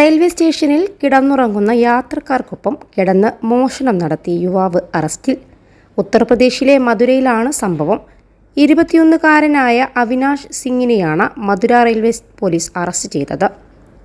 Railway സ്റ്റേഷനിൽ കിടന്നുറങ്ങുന്ന യാത്രക്കാർക്കൊപ്പം കിടന്ന് മോഷണം നടത്തിയ യുവാവ് അറസ്റ്റിൽ. ഉത്തർപ്രദേശിലെ മധുരയിലാണ് സംഭവം. ഇരുപത്തിയൊന്നുകാരനായ അവിനാഷ് സിംഗിനെയാണ് മധുര റെയിൽവേ പോലീസ് അറസ്റ്റ് ചെയ്തത്.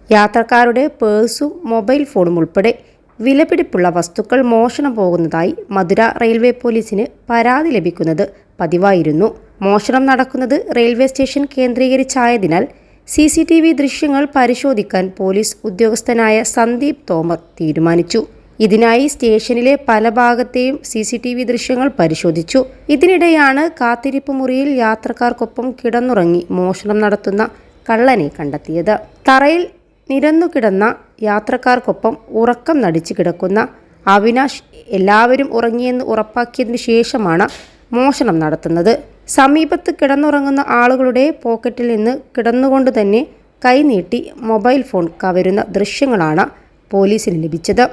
യാത്രക്കാരുടെ പേഴ്സും മൊബൈൽ ഫോണും ഉൾപ്പെടെ വിലപിടിപ്പുള്ള വസ്തുക്കൾ മോഷണം പോകുന്നതായി മധുര റെയിൽവേ പോലീസിന് പരാതി ലഭിക്കുന്നത് പതിവായിരുന്നു. മോഷണം നടക്കുന്നത് റെയിൽവേ സ്റ്റേഷൻ കേന്ദ്രീകരിച്ചായതിനാൽ സി സി ടി വി ദൃശ്യങ്ങൾ പരിശോധിക്കാൻ പോലീസ് ഉദ്യോഗസ്ഥനായ സന്ദീപ് തോമർ തീരുമാനിച്ചു. ഇതിനായി സ്റ്റേഷനിലെ പല ഭാഗത്തെയും സി സി ടി വി ദൃശ്യങ്ങൾ പരിശോധിച്ചു. ഇതിനിടെയാണ് കാത്തിരിപ്പ് മുറിയിൽ യാത്രക്കാർക്കൊപ്പം കിടന്നുറങ്ങി മോഷണം നടത്തുന്ന കള്ളനെ കണ്ടെത്തിയത്. തറയിൽ നിരന്നു കിടന്ന യാത്രക്കാർക്കൊപ്പം ഉറക്കം നടിച്ചു കിടക്കുന്ന അവിനാശ് എല്ലാവരും ഉറങ്ങിയെന്ന് ഉറപ്പാക്കിയതിനു ശേഷമാണ് മോഷണം നടത്തുന്നത്. സമീപത്ത് കിടന്നുറങ്ങുന്ന ആളുകളുടെ പോക്കറ്റിൽ നിന്ന് കിടന്നുകൊണ്ട് തന്നെ കൈനീട്ടി മൊബൈൽ ഫോൺ കവരുന്ന ദൃശ്യങ്ങളാണ് പോലീസിന് ലഭിച്ചത്.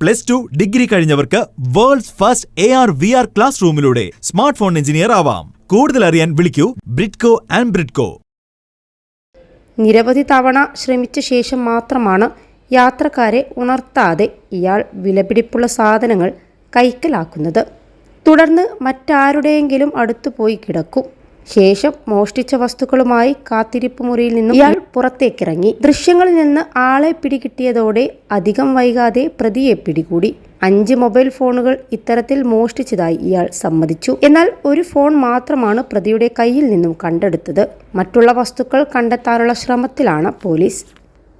Plus two degree കഴിഞ്ഞവർക്ക് world's first A R V R class റൂമിലൂടെ smart phone engineer ആവാം. കൂടുതൽ അറിയാൻ വിളിക്കൂ ബ്രിഡ്കോ ആൻഡ് ബ്രിഡ്കോ. നിരവധി തവണ ശ്രമിച്ച ശേഷം മാത്രമാണ് യാത്രക്കാരെ ഉണർത്താതെ ഇയാൾ വിലപിടിപ്പുള്ള സാധനങ്ങൾ കൈക്കലാക്കുന്നത്. തുടർന്ന് മറ്റാരുടെയെങ്കിലും അടുത്തു പോയി കിടക്കും. ശേഷം മോഷ്ടിച്ച വസ്തുക്കളുമായി കാത്തിരിപ്പ് മുറിയിൽ നിന്നും ഇയാൾ പുറത്തേക്കിറങ്ങി. ദൃശ്യങ്ങളിൽ നിന്ന് ആളെ പിടികിട്ടിയതോടെ അധികം വൈകാതെ പ്രതിയെ പിടികൂടി. അഞ്ച് മൊബൈൽ ഫോണുകൾ ഇത്തരത്തിൽ മോഷ്ടിച്ചതായി ഇയാൾ സമ്മതിച്ചു. എന്നാൽ ഒരു ഫോൺ മാത്രമാണ് പ്രതിയുടെ കയ്യിൽ നിന്നും കണ്ടെടുത്തത്. മറ്റുള്ള വസ്തുക്കൾ കണ്ടെത്താനുള്ള ശ്രമത്തിലാണ് പോലീസ്.